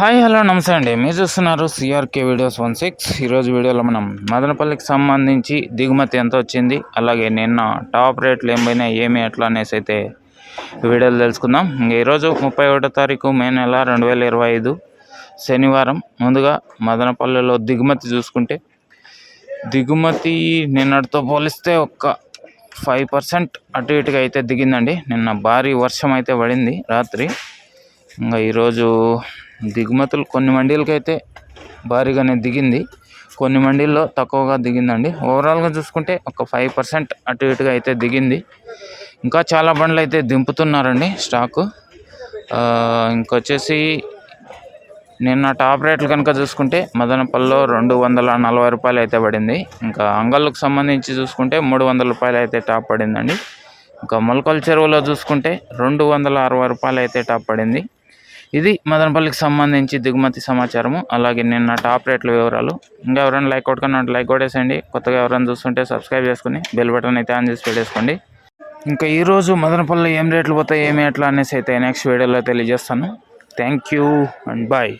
Hi hello నమస్తే అండి. మీరు చూస్తున్నారు సిఆర్కే వీడియోస్ వన్ సిక్స్ ఈరోజు వీడియోలో మనం మదనపల్లికి సంబంధించి దిగుమతి ఎంత వచ్చింది అలాగే నిన్న టాప్ రేట్లు ఏం ఏమి ఎట్లా అనేసి అయితే వీడియోలు తెలుసుకుందాం. ఇంక ఈరోజు ముప్పై ఒకటో తారీఖు మే నెల రెండు వేల ఇరవై ఐదు శనివారం. ముందుగా మదనపల్లిలో దిగుమతి చూసుకుంటే దిగుమతి నిన్నటితో పోలిస్తే ఒక్క ఫైవ్ పర్సెంట్ అటు ఇటుగా అయితే దిగిందండి. నిన్న భారీ వర్షం అయితే పడింది రాత్రి. ఇంకా ఈరోజు దిగుమతులు కొన్ని మండీలకైతే భారీగానే దిగింది. కొన్ని మండీల్లో తక్కువగా దిగిందండి. ఓవరాల్గా చూసుకుంటే ఒక ఫైవ్ పర్సెంట్ అటు ఇటుగా అయితే దిగింది. ఇంకా చాలా బండ్లు అయితే దింపుతున్నారండి స్టాకు ఇంకొచ్చేసి నిన్న టాప్ రేట్లు కనుక చూసుకుంటే మదనపల్లిలో రెండు వందల నలభై రూపాయలు అయితే పడింది. ఇంకా అంగళ్ళకు సంబంధించి చూసుకుంటే మూడు వందల రూపాయలు అయితే టాప్ పడిందండి. ఇంకా మొలకల చెరువులో చూసుకుంటే రెండు వందల అరవై రూపాయలు అయితే టాప్ పడింది. ఇది మదనపల్లికి సంబంధించి దిగుమతి సమాచారము. అలాగే నిన్న టాప్ రేట్ల వివరాలు. ఇంకా ఎవరైనా లైక్ కొట్టుకున్నట్టు లైక్ కొట్టేసేయండి. కొత్తగా ఎవరైనా చూస్తుంటే సబ్స్క్రైబ్ చేసుకుని బెల్ బటన్ అయితే ఆన్ చేసి పెట్టేసుకోండి. ఇంకా ఈరోజు మదనపల్లి ఏం రేట్లు పోతాయి ఏమి ఎట్లా అనేసి అయితే నెక్స్ట్ వీడియోలో తెలియజేస్తాను. Thank you and bye